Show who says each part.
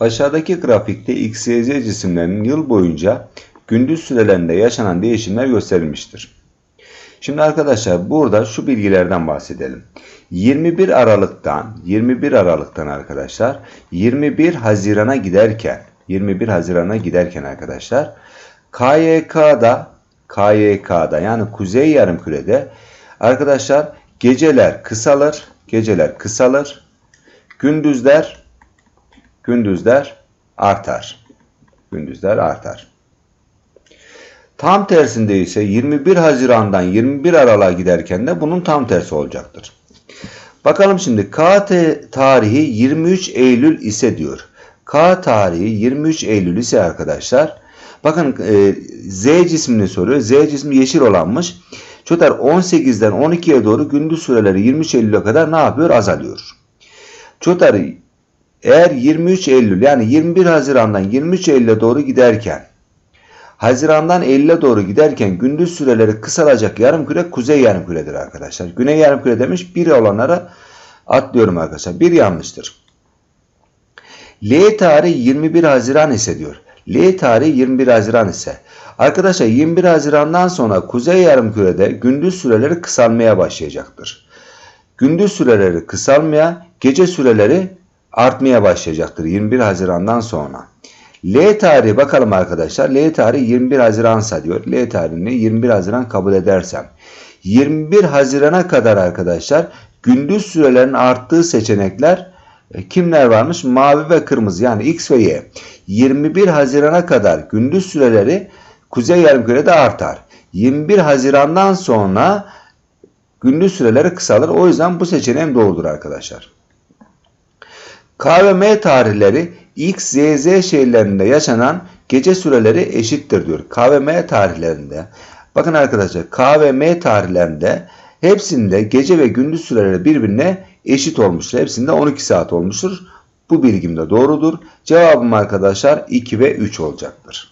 Speaker 1: Aşağıdaki grafikte X, Y, Z cisimlerinin yıl boyunca gündüz sürelerinde yaşanan değişimler gösterilmiştir. Şimdi arkadaşlar burada şu bilgilerden bahsedelim. 21 Aralık'tan 21 Aralık'tan arkadaşlar 21 Haziran'a giderken 21 Haziran'a giderken arkadaşlar KYK'da KYK'da yani Kuzey Yarımküre'de arkadaşlar geceler kısalır, geceler kısalır. Gündüzler gündüzler artar. Gündüzler artar. Tam tersinde ise 21 Haziran'dan 21 Aralık'a giderken de bunun tam tersi olacaktır. Bakalım şimdi K tarihi 23 Eylül ise diyor. K tarihi 23 Eylül ise arkadaşlar bakın e, Z cismini soruyor. Z cismi yeşil olanmış. Çocuklar 18'den 12'ye doğru gündüz süreleri 23 Eylül'e kadar ne yapıyor? Azalıyor. Çocuklar eğer 23 Eylül yani 21 Haziran'dan 23 Eylül'e doğru giderken Haziran'dan Eylül'e doğru giderken gündüz süreleri kısalacak yarımküre kuzey yarımküredir arkadaşlar. Güney yarımküre demiş bir olanlara atlıyorum arkadaşlar. Bir yanlıştır. L tarihi 21 Haziran ise diyor. L tarihi 21 Haziran ise. Arkadaşlar 21 Haziran'dan sonra kuzey yarımkürede gündüz süreleri kısalmaya başlayacaktır. Gündüz süreleri kısalmaya, gece süreleri artmaya başlayacaktır 21 Haziran'dan sonra. L tarihi bakalım arkadaşlar. L tarihi 21 Haziran'sa diyor. L tarihini 21 Haziran kabul edersem. 21 Haziran'a kadar arkadaşlar gündüz sürelerin arttığı seçenekler e, kimler varmış? Mavi ve kırmızı yani X ve Y. 21 Haziran'a kadar gündüz süreleri kuzey yarımkürede artar. 21 Haziran'dan sonra gündüz süreleri kısalır. O yüzden bu seçeneğim doğrudur arkadaşlar. K ve M tarihleri X, Y, Z şehirlerinde yaşanan gece süreleri eşittir diyor. K ve M tarihlerinde. Bakın arkadaşlar K ve M tarihlerinde hepsinde gece ve gündüz süreleri birbirine eşit olmuştur. Hepsinde 12 saat olmuştur. Bu bilgim de doğrudur. Cevabım arkadaşlar 2 ve 3 olacaktır.